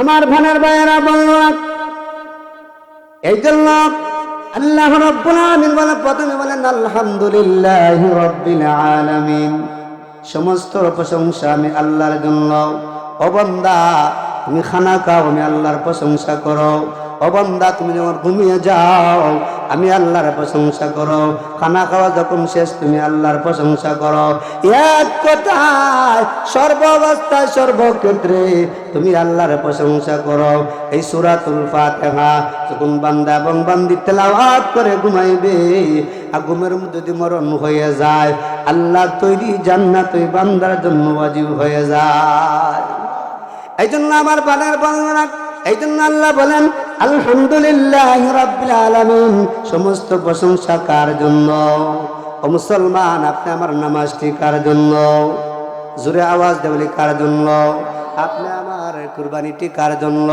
আমার ভানের ভাইয়েরা বলল এই জন্য আল্লাহ রব্বুল আলামিন বলে, প্রথমে বলেন, আলহামদুলিল্লাহি রাব্বিল আলামিন। সমস্ত প্রশংসা আমি আল্লাহর জন্য। ও বান্দা, তুমি খানা খাও, আমি আল্লাহর প্রশংসা করো। ও বান্দা, তুমি যখন ঘুমিয়ে যাও আমি আল্লাহর প্রশংসা করো। খানা খাওয়া যখন শেষ, তুমি আল্লাহর প্রশংসা করো। এক কথায় সর্ব অবস্থায় সর্বক্ষেত্রে তুমি আল্লাহর প্রশংসা করো। এই সুরাতুল ফাতিহা যখন বান্দা এবং বান্দি তেলাওয়াত করে ঘুমাইবে আর ঘুমের যদি মরণ হয়ে যায়, আল্লাহ তৈরি জান্নাত ওই বান্দার জন্য ওয়াজিব হয়ে যায়। এই জন্য আমার বানের বর্ণনা এই জন্য আল্লাহ বলেন আলহামদুলিল্লাহ রাব্বিল আলামিন, সমস্ত প্রশংসা কার জন্য? ও মুসলমান, আপনি আমার নামাজটি কার জন্য? জোরে আওয়াজ দেবলি কার জন্য? আপনি আমার কুরবানিটি কার জন্য?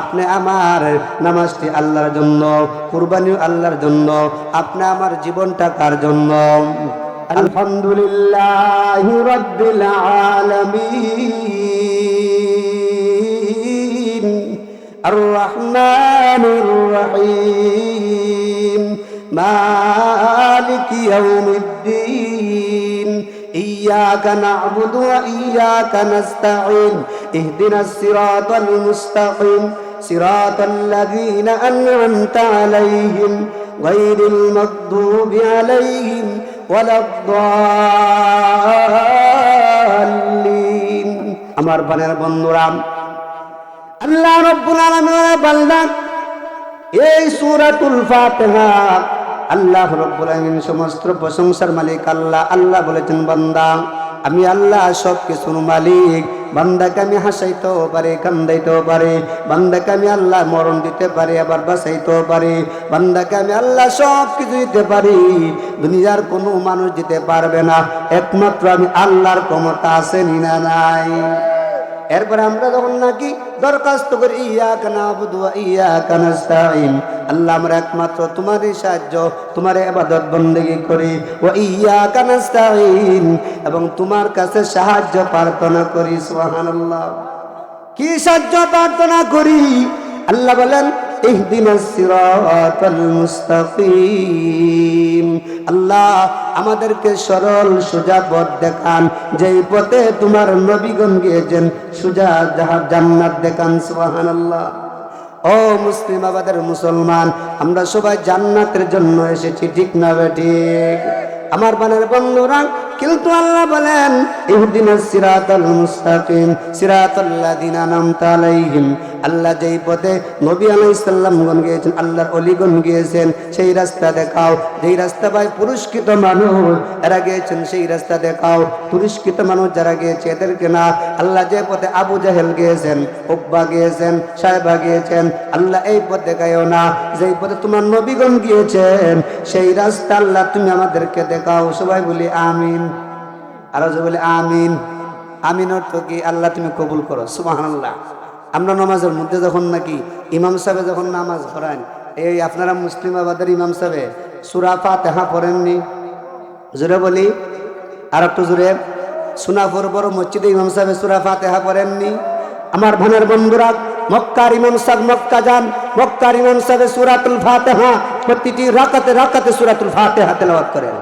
আপনি আমার নামাজটি আল্লাহর জন্য কুরবানি আল্লাহর জন্য, আপনি আমার জীবনটা কার জন্য? আলহামদুলিল্লাহ রাব্বিল আলামিন। الرحمن الرحيم مالك يوم الدين إياك نعبد وإياك نستعين اهدنا الصراط المستقيم صراط الذين أنعمت عليهم غير المغضوب عليهم ولا الضالين আমার বানের বন্ধুরা আল্লাহ রব্বুল আলামিনের বান্দা এই সূরাতুল ফাতিহা। আল্লাহ রব্বুল আলামিন সমস্ত প্রশংসার মালিক আল্লাহ। আল্লাহ বলেছেন, বান্দা, আমি আল্লাহ সব কিছুর মালিক। বান্দাকে আমি হাসাইতেও পারি, কান্দাইতেও পারি। বান্দাকে আমি আল্লাহ মরণ দিতে পারি, আবার বাঁচাইতেও পারি। বান্দাকে আমি আল্লাহ সব কিছু দিতে পারি। দুনিয়ার কোনো মানুষ দিতে পারবে না। একমাত্র আমি আল্লাহর ক্ষমতা আছে না নাই? এরপরে আমরা যখন নাকি দরখাস্ত করি ইয়া কানা বুধু ইয়া কানাস্তাইন আল্লাহ আমরা একমাত্র তোমারই সাহায্য, তোমার আবাদত বন্দেগি করি। ও ইয়া কানাস্তাইন এবং তোমার কাছে সাহায্য প্রার্থনা করি, সুবহানাল্লাহ। কি সাহায্য প্রার্থনা করি? আল্লাহ বলেন আল্লাহ আমাদেরকে সরল, সোজা পথ দেখান। যেই পথে তোমার নবীগণ গিয়েছেন, সোজা জান্নাত দেখান, সুবহানাল্লাহ। ও মুসলিম আবাদের মুসলমান, আমরা সবাই জান্নাতের জন্য এসেছি, ঠিক না ঠিক? আমার বানের বন্ধুরা কিন্তু আল্লাহ বলেন ইহদিনাস সিরাতাল মুস্তাকিম, সিরাতাল্লাযিনা আনআমতা আলাইহিম। আল্লাহ যেই পথে নবী আলাইহিস সালামগণ গিয়েছেন, আল্লাহর অলিগণ গিয়েছেন, সেই রাস্তা দেখাও। যেই রাস্তা ভাই পুরস্কৃত মানুষ, এরা গিয়েছেন সেই রাস্তা দেখাও। পুরস্কৃত মানুষ যারা গিয়েছে, এদেরকে না, আল্লাহ যে পথে আবু জাহেল গিয়েছেন উব্বা গিয়েছেন, সাহেবা গিয়েছেন, আল্লাহ এই পথ দেখায়ও না। যেই পথে তোমার নবীগণ গিয়েছেন, সেই রাস্তা আল্লাহ তুমি আমাদেরকে দেখাও। সবাই বলি, আমিন। আরও যে বলি, আমিন। আমিন অর্থ কি? আল্লাহ তুমি কবুল করো সুবাহ আল্লাহ আমরা নামাজের মধ্যে যখন নাকি ইমাম সাহেব যখন নামাজ পড়ান, এই আপনারা মুসলিম আবাদের ইমাম সাহেব, সুরা ফাতেহা পড়েননি? জোরে বলি। আর একটু জোরে। সুনাফর বড় মসজিদে ইমাম সাহেব সুরা ফাতেহা পড়েননি? আমার ভানের বন্ধুরা, মক্কার ইমাম সাহেব, মক্কা যান। মক্কার ইমাম সাহেব সুরাতুল ফাতেহা প্রতিটি রাকাতে রাকাতে সুরাতুল ফাতেহা তেলাওয়াত করেন।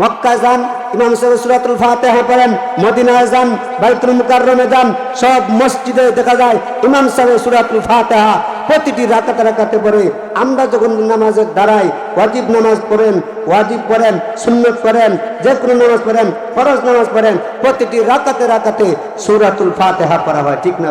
মক্কা যান ইমাম সাহেব সুরাতুল ফাতেহা পড়েন, মদিনায় যান, বাইতুল মুকাররমে যান, সব মসজিদে দেখা যায় ইমাম সাহেব সুরাতুল ফাতেহা প্রতিটি রাকাতে রাকাতে পড়ে। আমরা যখন নামাজের দাঁড়াই ওয়াজিব নামাজ পড়েন, ওয়াজিব পড়েন, সুন্নত পড়েন যে কোনো নামাজ পড়েন, ফরজ নামাজ পড়েন, প্রতিটি রাকাতে রাকাতে সুরাতুল ফাতেহা পড়া হয়, ঠিক না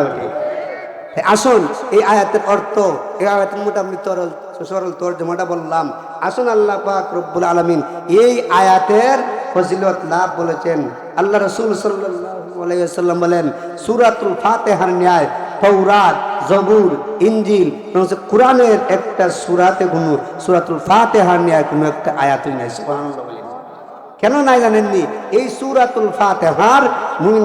আসুন, এই আয়াতের অর্থ, এই আয়াতের মোটামুটি তরল, সরল তর্জমাটা বললাম। আসুন আল্লাহ পাক রব্বুল আলমিন এই আয়াতের ফজিলত লাভ বলেছেন। আল্লাহ রসুল সাল্লাম বলেন, সুরাতুল ফাতেহার ন্যায় তৌরাত জবুর ইঞ্জিল কোরআনের একটা সুরাতে কোনো সুরাতুল ফাতেহার ন্যায় কোনো একটা আয়াতই নাই বলেন। কেন নাই জানেননি? এই সুরাতুল ফাতেহার মুমিন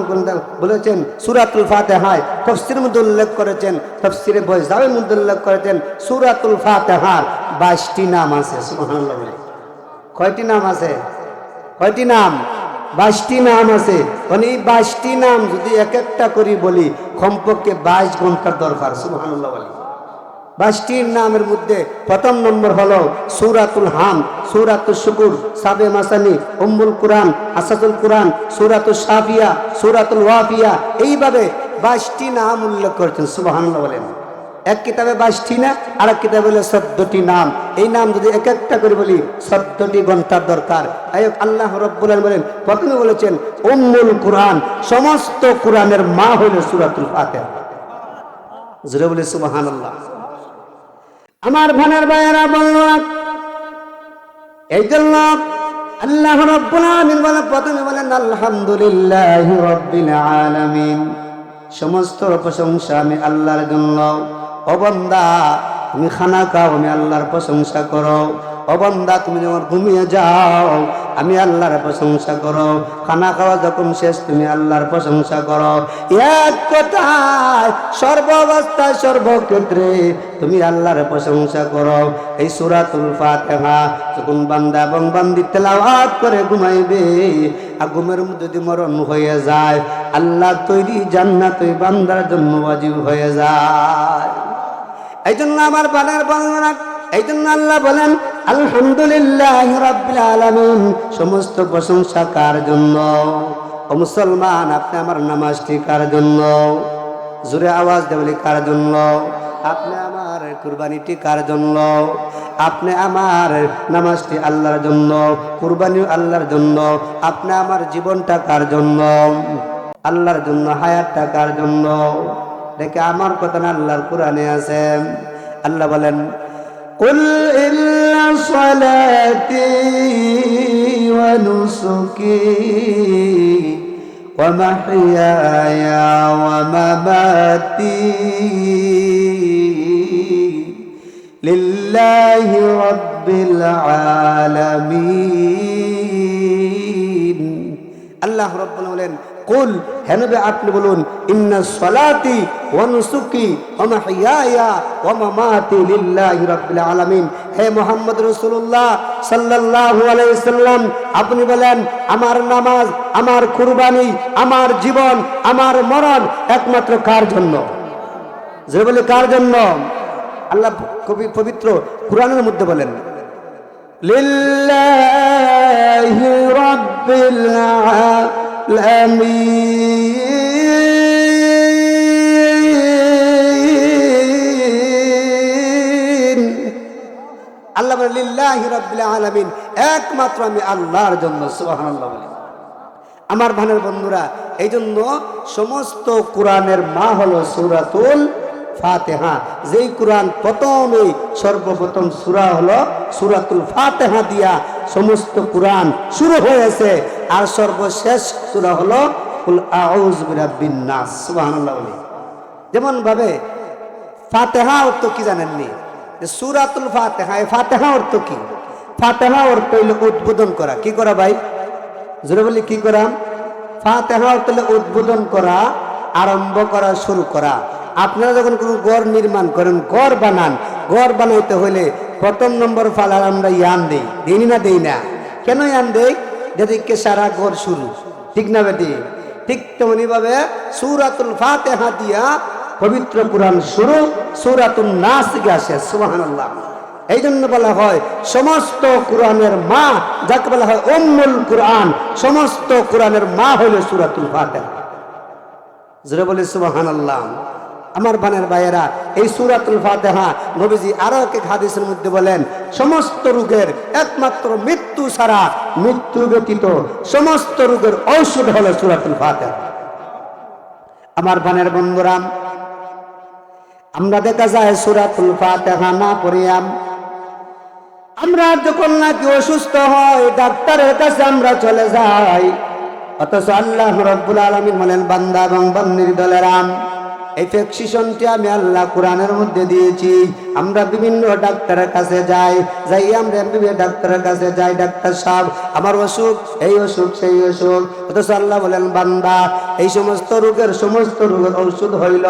বলেছেন, সুরাতুল ফাতেহায় তফসির মধ্যে উল্লেখ করেছেন, তফসিরে বয়সাবের মধ্যে উল্লেখ করেছেন, সুরাতুল ফাতেহার বাইশটি নাম আছে বলে কয়টি নাম আছে? কয়টি নাম? বাইশটি নাম আছে। মানে এই বাইশটি নাম যদি এক একটা করি বলি, কমপক্ষে বাইশ ঘণ্টার দরকার, সুবহানাল্লাহ বলি। বাইশটির নামের মধ্যে প্রথম নম্বর হলো সৌরাতুল হাম সৌরাতুল শুকুর, সাবে মাসানি, উম্মুল কুরআন, আসাদুল কুরআন সৌরাতুল সাফিয়া, সৌরাতুল ওয়াফিয়া। এইভাবে বাইশটি নাম উল্লেখ করেছেন, সুবহানাল্লাহ বলেন। এক কিতাবে বাইশটি না আর এক কিতাবে হলো চোদ্দটি নাম। এই নাম যদি এক একটা করে বলি, চোদ্দটি ঘণ্টার দরকার। আল্লাহ রব্বুল আলামিন বলেন, প্রথমে বলেছেন, উম্মুল কোরআন, সমস্ত কোরআনের মা হইল সুরাতুল জুড়ে বলে, সুবহানাল্লাহ। আমার ভানের ভাইয়েরা বলল এই জন্য আল্লাহ রব্বুল আলামিন বলে প্রথমে বলেন, আলহামদুলিল্লাহি রাব্বিল আলামিন। সমস্ত প্রশংসা আমি আল্লাহর জন্য। ও বান্দা, তুমি খানা খাও, আমি আল্লাহর প্রশংসা করো। অবন্দা বান্দা, তুমি যখন ঘুমিয়ে যাও আমি আল্লাহর প্রশংসা করো। খানা খাওয়া যখন শেষ, তুমি আল্লাহর প্রশংসা করো। এক কথায় সর্ব অবস্থায় সর্বক্ষেত্রে তুমি আল্লাহর প্রশংসা করো। এই সুরাতুল ফাতিহা যখন বান্দা এবং বান্দি তেলাওয়াত করে ঘুমাইবে আর ঘুমের যদি মরণ হয়ে যায়, আল্লাহ তৈরি জান্নাত ওই বান্দার জন্য ওয়াজিব হয়ে যায়। এই জন্য আমার বানের বর্ণনা এই জন্য আল্লাহ বলেন, আলহামদুলিল্লাহ রাব্বিল আলামিন। সমস্ত প্রশংসা কার জন্য? ও মুসলমান, আপনি আমার নামাজটি কার জন্য? জোরে আওয়াজ দেবলি কার জন্য? আপনি আমার কুরবানিটি কার জন্য? আপনি আমার নামাজটি আল্লাহর জন্য কুরবানি আল্লাহর জন্য। আপনি আমার জীবনটা কার জন্য? আল্লাহর জন্য, হায়াতটা কার জন্য? দেখে আমার কথা না আল্লাহর কোরআনে আছে আল্লাহ বলেন قل إن صلاتي ونسكي ومحياي ومماتي لله رب العالمين আল্লাহ রব্বুল বলেন কুল হেনবে আপনি বলুন, ইন্না সলাতি ওয়ানুসুকি ওমা হিয়া ওমা মাতি লিল্লাহি রাব্বিল আলামিন। হে মুহাম্মদ রাসূলুল্লাহ সাল্লাল্লাহু আলাইহি সাল্লাম, আপনি বলেন, আমার নামাজ, আমার কুরবানি, আমার জীবন, আমার মরণ একমাত্র কার জন্য? যে বলে, কার জন্য? আল্লাহ কবি পবিত্র কুরআনের মধ্যে বলেন, লিল্লাহি রাব্বিল আলামিন আল্লাহ বলে, লিল্লাহি একমাত্র আমি আল্লাহর জন্য, সুবহানাল্লাহ বলি। আমার ভানের বন্ধুরা এই জন্য সমস্ত কোরআনের মা হলো সুরাতুল ফাতেহা। যেই কোরআন প্রথমে সর্বপ্রথম সুরা হলো সুরাতুল ফাতেহা দিয়া সমস্ত কোরআন শুরু হয়েছে। আর সর্বশেষ সূরা হলো যেমন ভাবে ফাতেহা অর্থ কি জানেননি? সূরাতুল ফাতেহা ফাতেহা অর্থ কি? ফাতেহা অর্থ হইল উদ্বোধন করা। কি করা ভাই? জোরে বলি, কি করা? ফাতেহা অর্থ হলো উদ্বোধন করা, আরম্ভ করা, শুরু করা। আপনারা যখন কোনো গড় নির্মাণ করেন গড় বানান গড় বানাইতে হলে প্রথম নম্বর ফালার আমরা ইয়ান দেই। দিই না, দেই না। কেন ইয়ান দেই? যেদিকে সারা ঘর শুরু, ঠিক না বেটি? ঠিক তেমনি ভাবে সুরাতুল ফাতেহা দিয়া পবিত্র কোরআন শুরু সুরাতুল নাস গেছে সুবহানাল্লাহ। এই জন্য বলা হয়, সমস্ত কোরআনের মা, যাকে বলা হয় উম্মুল কোরআন, সমস্ত কোরআনের মা হইল সুরাতুল ফাতেহা। জোরে বলি, সুবহানাল্লাহ। আমার বানের ভাইয়েরা, এই সুরাতুল ফাতেহা নবীজি আরও এক হাদিসের মধ্যে বলেন, সমস্ত রোগের একমাত্র মৃত্যু ছাড়া মৃত্যু ব্যতীত সমস্ত রোগের ঔষধ হলো সুরাতুল ফাতেহা। আমার বানের বন্ধুরা, আমরা দেখা যায় সুরাতুল ফাতেহা না পড়িয়াম। আমরা যখন নাকি অসুস্থ হয় ডাক্তারের কাছে আমরা চলে যাই। অথচ আল্লাহ রব্বুল আলমিন বলেন, বান্দা এবং বন্দির দলেরাম এই প্রেসক্রিপশনটি আমি আল্লাহ কোরআনের মধ্যে দিয়েছি। আমরা বিভিন্ন ডাক্তারের কাছে যাই যাই আমরা বিভিন্ন ডাক্তারের কাছে যাই, ডাক্তার সাহেব, আমার অসুখ, এই অসুখ, সেই অসুখ। অথচ আল্লাহ বলেন, বান্দা, এই সমস্ত রোগের সমস্ত রোগের ঔষধ হইল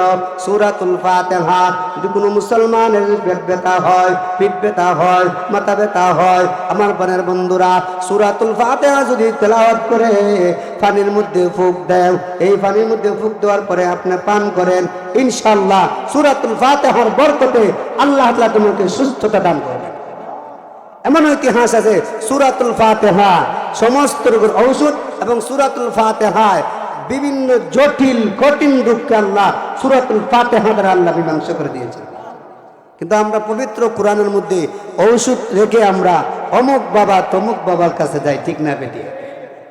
সুরাতুল ফাতেহা। যদি কোনো মুসলমানের পেট ব্যথা হয়, পিঠ ব্যথা হয়, মাথা ব্যথা হয়, আমার পানের বন্ধুরা, সুরাতুল ফাতেহা যদি তেলাওয়াত করে, পানির মধ্যে ফুক দেন, এই পানির মধ্যে ফুক দেওয়ার পরে আপনি পান করেন ইনশাল্লাহ সুরাতুল ফাতেহার বরকতে আল্লাহ তাআলা তোমাকে সুস্থতা দান করবেন এমন ইতিহাস আছে, সুরাতুল ফাতেহা, সমস্ত রোগের ঔষধ এবং সুরাতুল ফাতেহায় বিভিন্ন জটিল, কঠিন রূপকে আল্লাহ সুরাতুল ফাতেহা দ্বারা আল্লাহ মীমাংসা করে দিয়েছেন। কিন্তু আমরা পবিত্র কোরআনের মধ্যে ঔষধ রেখে আমরা অমুক বাবা তমুক বাবার কাছে যাই, ঠিক না বেটি?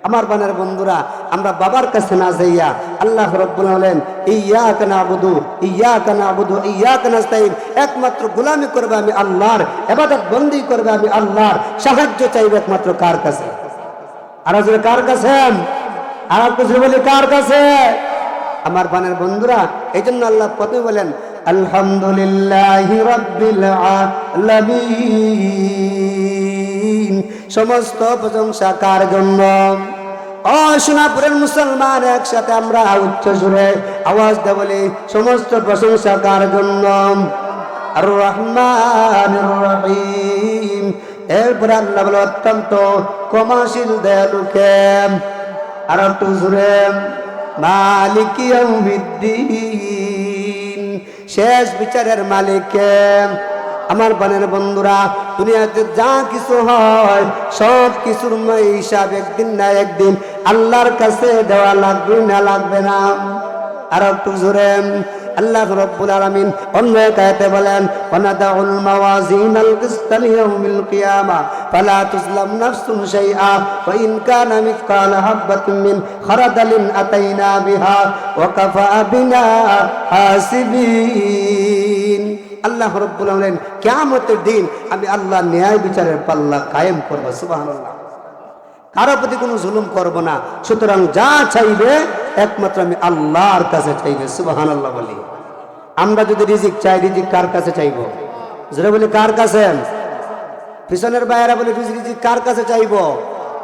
আমার বানের বন্ধুরা, আমরা বাবার কাছে না যাইয়া আল্লাহ রব্বুল হলেন ইয়া কানা আবুদু ইয়া কানা আবুদু ইয়া কানা স্তাইন একমাত্র গোলামি করবে আমি আল্লাহর, এবাদত বন্দি করবে আমি আল্লাহর, সাহায্য চাইবে একমাত্র কার কাছে? আর আসলে কার কাছে? আর কিছু বলি কার কাছে? আমার বানের বন্ধুরা এই জন্য আল্লাহ প্রথমে বলেন, আলহামদুলিল্লাহ রব্বিল আলামিন। সমস্ত প্রশংসা কার জন্য? ও মুসলমান একসাথে আমরা উচ্চ সুরে আওয়াজ দে বলি সমস্ত প্রশংসা কার জন্য? রহমান রহিম এরপরে আল্লাহ বলে, অত্যন্ত ক্ষমাশীল দয়ালুকে আর একটু সুরে, মালিক ইয়াউমিদ্দিন। শেষ বিচারের মালিককে আমার বানের বন্ধুরা, দুনিয়াতে যা কিছু হয়, সব কিছুর হিসাব একদিন না একদিন আল্লাহর কাছে দেওয়া লাগবে না লাগবে না। আর একটু জোরে, আল্লাহ রব্বুল অন্য বলেন, ওয়ানাদাউল মাওয়াজিনাল কিসত লিয়াউমিল কিয়ামা, ফালা তুজলাম নাফসুন শাইআ, ওয়া ইন কানা মিসকালা মিন আতাইনা বিহা, ওয়া কাফা বিনা হাসিবিন। আল্লাহ রব্বুল আলামিন দিন আমি আল্লাহ ন্যায় বিচারের পাল্লা কায়েম করব, সুবহানাল্লাহ। কারও প্রতি কোনো জুলুম করব না। সুতরাং যা চাইবে, একমাত্র আমি আল্লাহর কাছে চাইবে সুবাহান আল্লাহ বলি। আমরা যদি রিজিক চাই, রিজিক কার কাছে চাইব? যেটা বলি, কার কাছে? পিছনের বাইরা বলে, রিজিক কার কাছে চাইব?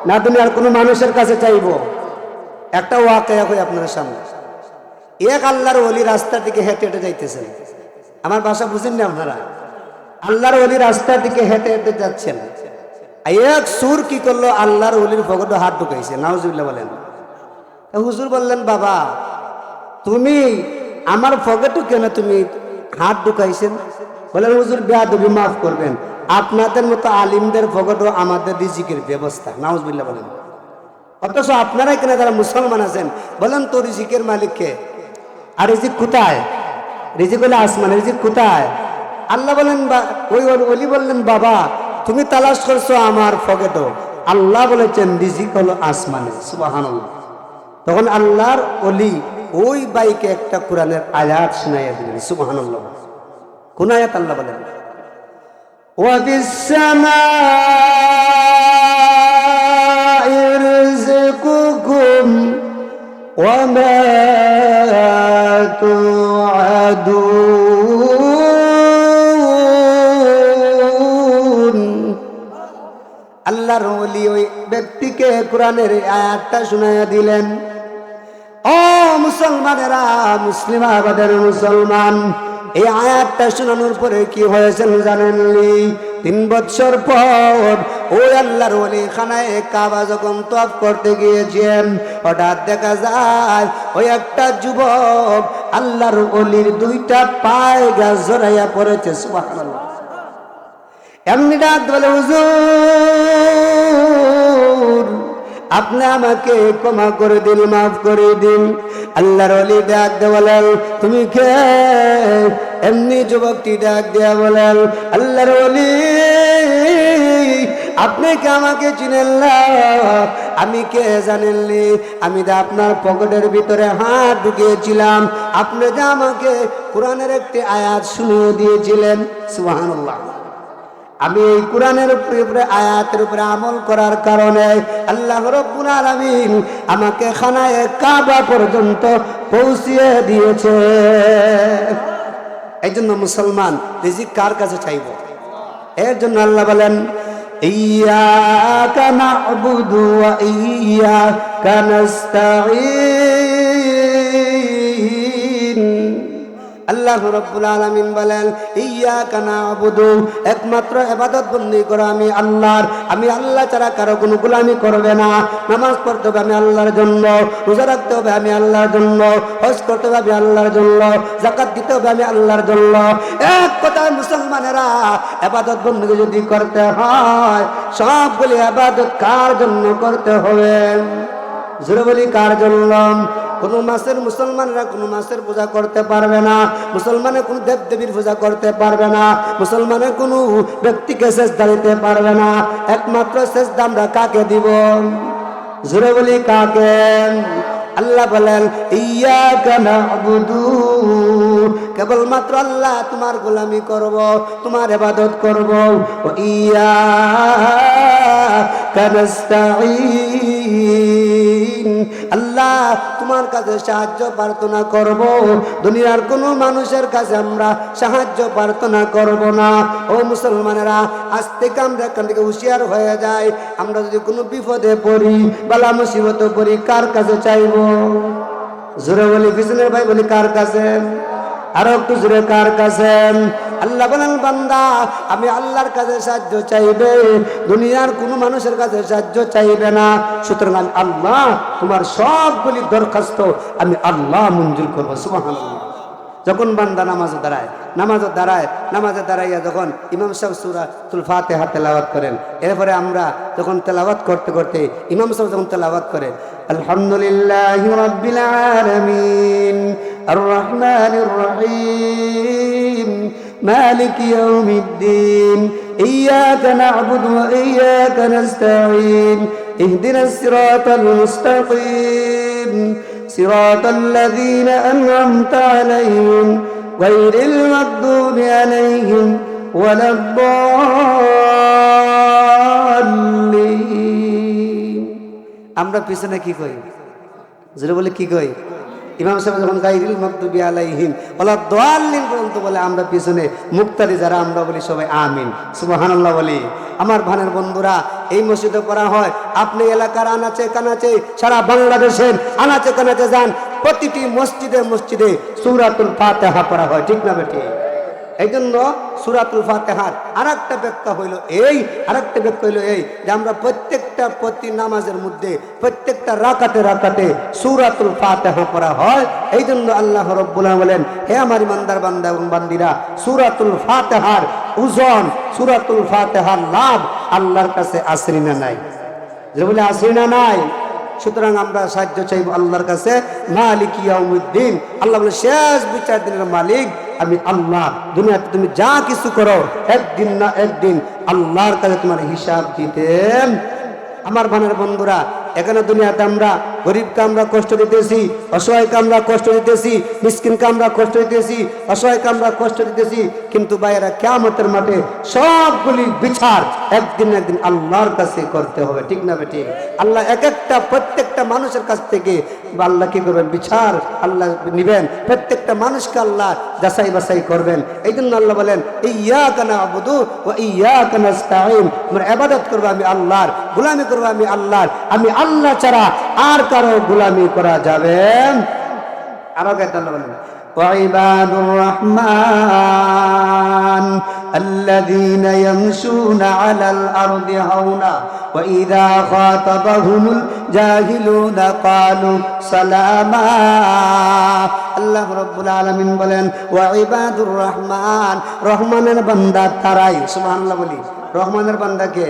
না তুমি আর কোনো মানুষের কাছে চাইব? একটা ওয়াকে হই আপনার সামনে। এক আল্লাহর অলি রাস্তা দিকে হেঁটে হেঁটে যাইতেছেন। আমার ভাষা বুঝেন না আপনারা? আল্লাহর অলি রাস্তার দিকে হেঁটে হেঁটে যাচ্ছেন। এক সুর কি করল? আল্লাহর অলির ভগত হাত ঢুকাইছে নাউজুল্লাহ বলেন। হুজুর বললেন, বাবা, তুমি আমার ফগেটু কেন তুমি হাত ঢুকাইছেন? বলেন হুজুর বেয়া দেবী মাফ করবেন। আপনাদের মতো আলিমদের ফগটও আমাদের রিজিকের ব্যবস্থা। নাউজবিল্লা বলেন। অথচ আপনারা কেন যারা মুসলমান আছেন? বলেন তো রিজিকের মালিককে। আর রিজিক কোথায়? রিজিক হলে আসমান রিজিক কোথায় আল্লাহ বলেন বা- ওই অলি বললেন বাবা তুমি তালাশ করছো আমার ফগেটও আল্লাহ বলেছেন রিজিক হলো আসমানে সুবহানাল্লাহ তখন আল্লাহর অলি ওই বাইকে একটা কোরআনের আয়াত শোনাইয়া দিলেন সুবহানাল্লাহ কোন আয়াত আল্লাহ বলেন وفي السماء ব্যক্তিকে কোরআনের আয়াতটা শুনাইয়া দিলেন। ও মুসলমানেরা, মুসলিম আবাদের মুসলমান, এই আয়াতটা শোনানোর পরে কি হয়েছে জানেননি তিন বছর পর ওই আল্লাহর ওলি খানায় কাবা যখন তফ করতে গিয়েছেন, হঠাৎ দেখা যায় ওই একটা যুবক আল্লাহর অলির দুইটা পায়ে গাছ জড়াইয়া পড়েছে, সুবহানাল্লাহ। এমনি ডাক বলে হুজুর! আপনি আমাকে ক্ষমা করে দিন, মাফ করে দিন। আল্লাহর অলি ডাক দে বলেন, তুমি কে? এমনি যুবকটি ডাক দেয়া বলেন, আল্লাহর অলি আপনি কে আমাকে চিনেন আমি কে জানেননি আমি যে আপনার পকেটের ভিতরে হাত ঢুকিয়েছিলাম, আপনি যে আমাকে কোরআনের একটি আয়াত শুনিয়ে দিয়েছিলেন, সুবহানাল্লাহ। আমি এই কোরআনের উপরে উপরে আয়াতের উপরে আমল করার কারণে আল্লাহ রব্বুল আলামিন আমাকে খানায় কাবা পর্যন্ত পৌঁছিয়ে দিয়েছে। এই জন্য মুসলমান রিজিক কার কাছে চাইব? এর জন্য আল্লাহ বলেন ইয়াকা না'বুদু ওয়া ইয়াকা আল্লাহ রব্বুল আলামিন বলেন ইয়াকা না'বুদু একমাত্র ইবাদত বন্দি করো আমি আল্লাহর। আমি আল্লাহ ছাড়া কারও কোনো গোলামি করবে না। নামাজ পড়তে হবে আমি আল্লাহর জন্য, রোজা রাখতে হবে আমি আল্লাহর জন্য, হজ করতে হবে আমি আল্লাহর জন্য জাকাত দিতে হবে আমি আল্লাহর জন্য। এক কথায় মুসলমানেরা ইবাদত বন্দি যদি করতে হয়, সবগুলি ইবাদত কার জন্য করতে হবে? জোরে বলি, কার জন্য? কোনো মাসের মুসলমানরা কোনো মাসের পূজা করতে পারবে না মুসলমানের কোনো দেব দেবীর পূজা করতে পারবে না মুসলমানের কোনো ব্যক্তিকে শেষ দিতে পারবে না। একমাত্র শেষ দামরা কাকে দিব? জোরে বলি কাকে? আল্লাহ বলেন ইয়া কানা কেবলমাত্র আল্লাহ তোমার গোলামি করব, তোমার এবাদত করব। ইয়া কানাস্তাঈন আল্লাহ, তোমার কাছে সাহায্য প্রার্থনা করব। দুনিয়ার কোনো মানুষের কাছে আমরা সাহায্য প্রার্থনা করব না। ও মুসলমানেরা, আজ থেকে আমরা এখান থেকে হুঁশিয়ার হয়ে যাই। আমরা যদি কোনো বিপদে পড়ি, বালা মুসিবতে পড়ি, কার কাছে চাইব? জোরে বলি, পিছনের ভাই বলি, কার কাছে? আরও একটু জোরে, কার কাছে? আল্লাহ বলেন, বান্দা, আমি আল্লাহর কাছে সাহায্য চাইবে, দুনিয়ার কোনো মানুষের কাছে সাহায্য চাইবে না। সুতরাং আমি আল্লাহ, তোমার সবগুলি দরখাস্ত আমি আল্লাহ মঞ্জুর করব, সুবহানাল্লাহ। যখন বান্দা নামাজে দাঁড়ায় নামাজে দাঁড়ায়, নামাজে দাঁড়াইয়া যখন ইমাম সাহেব সুরা তুলফাতে হাত তেলাওয়াত করেন, এরপরে আমরা যখন তেলাওয়াত করতে করতে ইমাম সাহেব যখন তেলাওয়াত করেন, আলহামদুলিল্লাহ আলামিন আর রহমানির রহিম। مالك يوم الدين إياك نعبد وإياك نستعين اهدنا الصراط المستقيم صراط الذين أنعمت عليهم غير المغضوب عليهم ولا الضالين আমরা পিছনে কি কই যেটা বলে কি কই ইমাম সাহেব যখন গাইরিল মকদুবি আলাইহিম, ওলা দোয়াল্লিন পর্যন্ত বলে, আমরা পিছনে মুক্তারি যারা, আমরা বলি সবাই আমিন। সুবাহানাল্লাহ বলি। আমার ভানের বন্ধুরা, এই মসজিদে করা হয়, আপনি এলাকার আনাচে কানাচে, সারা বাংলাদেশের আনাচে কানাচে যান, প্রতিটি মসজিদে মসজিদে সূরাতুল ফাতেহা করা হয়, ঠিক না বেটি এই জন্য সুরাতুল ফাতেহার আর একটা ব্যাখ্যা হইল এই আর একটা ব্যাখ্যা হইল এই, যে আমরা প্রত্যেকটা প্রতি নামাজের মধ্যে, প্রত্যেকটা রাকাতে রাকাতে সুরাতুল ফাতেহা পড়া হয়। এই জন্য আল্লাহ রব্বুল্লাহ বলেন হে আমার ইমানদার বান্দা এবং বান্দিরা, সুরাতুল ফাতেহার উজন সুরাতুল ফাতেহার লাভ আল্লাহর কাছে আসরি না নাই? যে বলে আসরি না নাই? সুতরাং আমরা সাহায্য চাইব আল্লাহর কাছে। মালিক ইয়ামুদ্দিন আল্লাহ বলে, শেষ বিচার দিনের মালিক আমি আল্লাহ। দুনিয়াতে তুমি যা কিছু করো, একদিন না একদিন আল্লাহর কাছে তোমার হিসাব দিতে আমার বানের বন্ধুরা এখানে দুনিয়াতে আমরা গরিবকে আমরা কষ্ট দিতেছি, অসহায়কে আমরা কষ্ট দিতেছি, মিসকিনকে আমরা কষ্ট দিতেছি, অসহায়কে আমরা কষ্ট দিতেছি, কিন্তু বাইরা কেমতের মাঠে সবগুলি বিচার একদিন একদিন আল্লাহর কাছে করতে হবে, ঠিক না বেটি? আল্লাহ এক একটা প্রত্যেকটা মানুষের কাছ থেকে আল্লাহ কি করবেন? বিচার আল্লাহ নিবেন, প্রত্যেকটা মানুষকে আল্লাহ যাচাই বাছাই করবেন। এই জন্য আল্লাহ বলেন এই ইয়া কানা আবুদু ও ইয়া কানা আমরা আবাদত করব আমি আল্লাহর, গোলামি করব আমি আল্লাহর, আমি আল্লাহ ছাড়া আর কারো গোলামি করা যাবে আরো কে আল্লাহ বলেন وعباد الرحمن الذين يمشون على الأرض هونا وإذا خاطبهم الجاهلون قالوا سلاما আল্লাহ রব্বুল আলমিন বলেন ওয়াইবাদুর রহমান রহমানের বান্দা তারাই সুবহানাল্লাহ বলি রহমানের বান্দাকে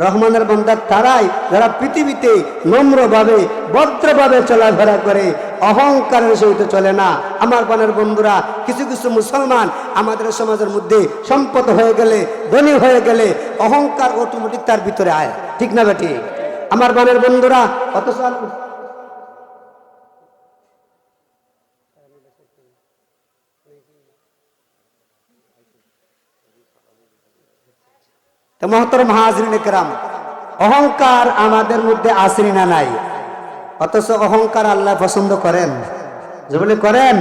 রহমানের বন্দার তারাই যারা পৃথিবীতে নম্রভাবে, ভদ্রভাবে চলাফেরা করে, অহংকারের সহিত চলে না। আমার বনের বন্ধুরা, কিছু কিছু মুসলমান আমাদের সমাজের মধ্যে সম্পদ হয়ে গেলে, ধনী হয়ে গেলে, অহংকার অটোমেটিক তার ভিতরে আয়। ঠিক না বেটি? আমার বনের বন্ধুরা, অথচ তো মহতরম হাজরিন একরাম অহংকার আমাদের মধ্যে আসরি না নাই। অথচ অহংকার আল্লাহ পছন্দ করেন। যে বলে করেন,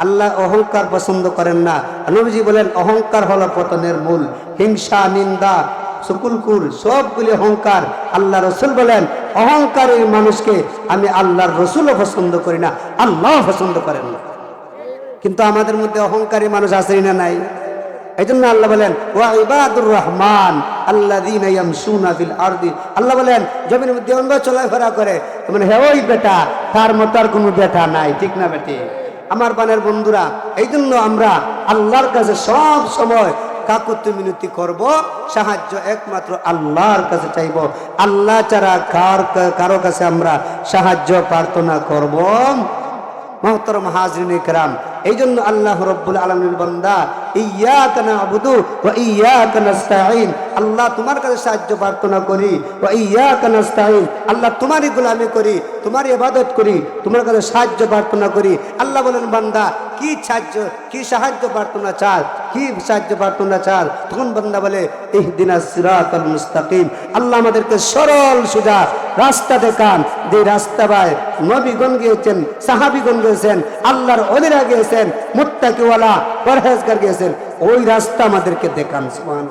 আল্লাহ অহংকার পছন্দ করেন না। নবীজি বলেন, অহংকার হলো পতনের মূল, হিংসা, নিন্দা সুকুলকুর সবগুলি অহংকার। আল্লাহ রসুল বলেন, অহংকারী মানুষকে আমি আল্লাহর রসুলও পছন্দ করি না আল্লাহ পছন্দ করেন না। কিন্তু আমাদের মধ্যে অহংকারী মানুষ আছেই না নাই? এই জন্য আল্লাহ বলেন, ওয়া ইবাদুর রহমান আল্লাহ আরদি। আল্লাহ বলেন জমির মধ্যে অন্য চলাফেরা করে। মানে হে ওই বেটা, তার মতো আর কোনো বেটা নাই। ঠিক না বেটি? আমার বানের বন্ধুরা এই জন্য আমরা আল্লাহর কাছে সব সময় কাকুতি মিনতি করব, সাহায্য একমাত্র আল্লাহর কাছে চাইব। আল্লাহ ছাড়া কার কারও কাছে আমরা সাহায্য প্রার্থনা করব। মহতরম হাজরিন ইকরাম এই জন্য আল্লাহ রব্বুল আলমীর বন্দা ইয়াকা নাবুদু ওয়া ইয়াকা নাস্তাঈন। আল্লাহ তোমার কাছে সাহায্য প্রার্থনা করি, ওয়া ইয়াকা নাস্তাঈন। আল্লাহ তোমারই গোলামি করি, তোমারই ইবাদত করি, তোমার কাছে সাহায্য প্রার্থনা করি। আল্লাহ বলেন, বান্দা, কি সাহায্য কি সাহায্য প্রার্থনা চাল? কি সাহায্য প্রার্থনা চাল? তখন বান্দা বলে, ইহদিনা সিরাতাল মুস্তাকিম। আল্লাহ আমাদেরকে সরল সোজা রাস্তা দেখান। যে রাস্তা বাই নবীগণ গিয়েছেন, সাহাবিগণ গিয়েছেন, আল্লাহর অলিরা গিয়েছেন মুত্তাকিওয়ালা পরহেজগার গিয়েছেন ওই রাস্তা আমাদেরকে দেখান সুমান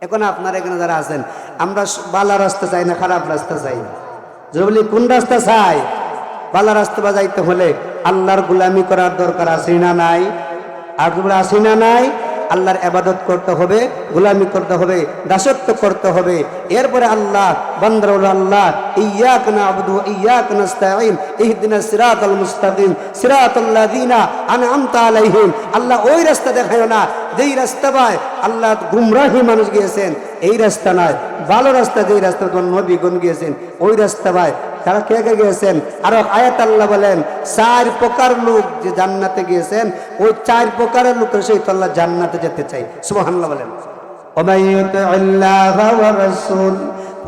এখন আপনারা এখানে যারা আছেন, আমরা বালা রাস্তা চাই না, খারাপ রাস্তা চাই না। যদি বলি, কোন রাস্তা চাই? বালা রাস্তা বা যাইতে হলে আল্লাহর গুলামি করার দরকার আসি না নাই? আর তোমরা আসি না নাই? আল্লাহর আবাদত করতে হবে, গোলামি করতে হবে, দাসত্ব করতে হবে। এরপরে আল্লাহ বান্দরুল আল্লাহ ইয়াক না আলাইহিম। আল্লাহ ওই রাস্তা দেখায় না যেই রাস্তা পায়, আল্লাহ গুমরাহি মানুষ গিয়েছেন, এই রাস্তা নয়, ভালো রাস্তা যেই রাস্তা তোমার নবীগণ গিয়েছেন, ওই রাস্তা পায়। তারা কে কে গিয়েছেন? আর আয়াত আল্লাহ বলেন, চার প্রকার লোক যে জান্নাতে গিয়েছেন, ওই চার প্রকারের লোকের সহিত আল্লাহ জান্নাতে যেতে চাই। সুবহানাল্লাহ বলেন।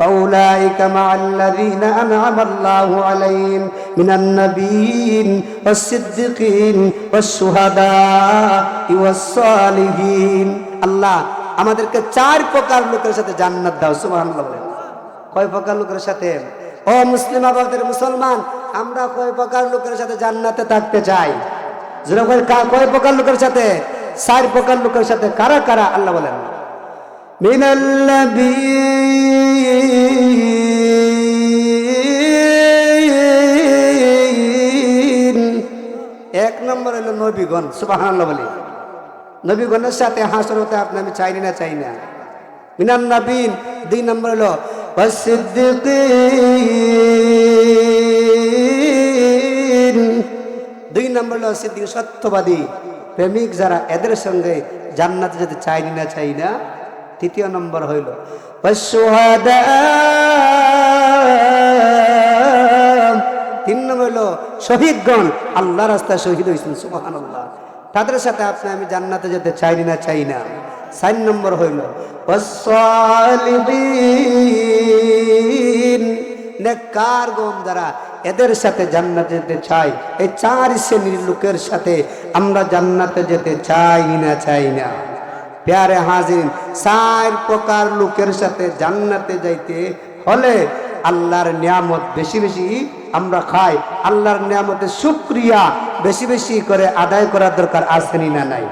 ومن يطع الله والرسول فأولئك مع الذين أنعم الله عليهم من النبيين والصديقين والشهداء والصالحين আল্লাহ আমাদেরকে চার প্রকার লোকের সাথে জান্নাত দাও সুবহানাল্লাহ বলেন কয় প্রকার লোকের সাথে ও মুসলিম আবাদের মুসলমান আমরা কয় প্রকার লোকের সাথে জান্নাতে থাকতে চাই যেটা কয় কা- কয় প্রকার লোকের সাথে চার প্রকার লোকের সাথে কারা কারা আল্লাহ বলেন من النبيين এক নম্বর হলো নবীগণ সুবহানাল্লাহ বলি নবীগণের সাথে হাসর হতে আপনি আমি চাইনি না চাই না মিনান নবীন দুই নম্বর হলো ওয়াসিদ্দিকিন দুই নম্বর হলো সিদ্দিক সত্যবাদী প্রেমিক যারা এদের সঙ্গে জান্নাতে যেতে চাইনি না চাই না তৃতীয় নম্বর হইল তিন নম্বর হলো শহীদগণ আল্লাহ রাস্তায় শহীদ হয়েছেন সুবাহান আল্লাহ তাদের সাথে আপনি আমি জান্নাতে যেতে চাইনি না, চাই না। চার নম্বর হইল নেককার গম যারা এদের সাথে জান্নাতে যেতে চাই এই চার শ্রেণির লোকের সাথে আমরা জান্নাতে যেতে চাই না চাই না। প্যারে হাজির, চার প্রকার লোকের সাথে জান্নাতে যাইতে হলে আল্লাহর নিয়ামত বেশি বেশি আমরা খাই। আল্লাহর নিয়ামতের সুক্রিয়া বেশি বেশি করে আদায় করার দরকার আসেনি না নাই?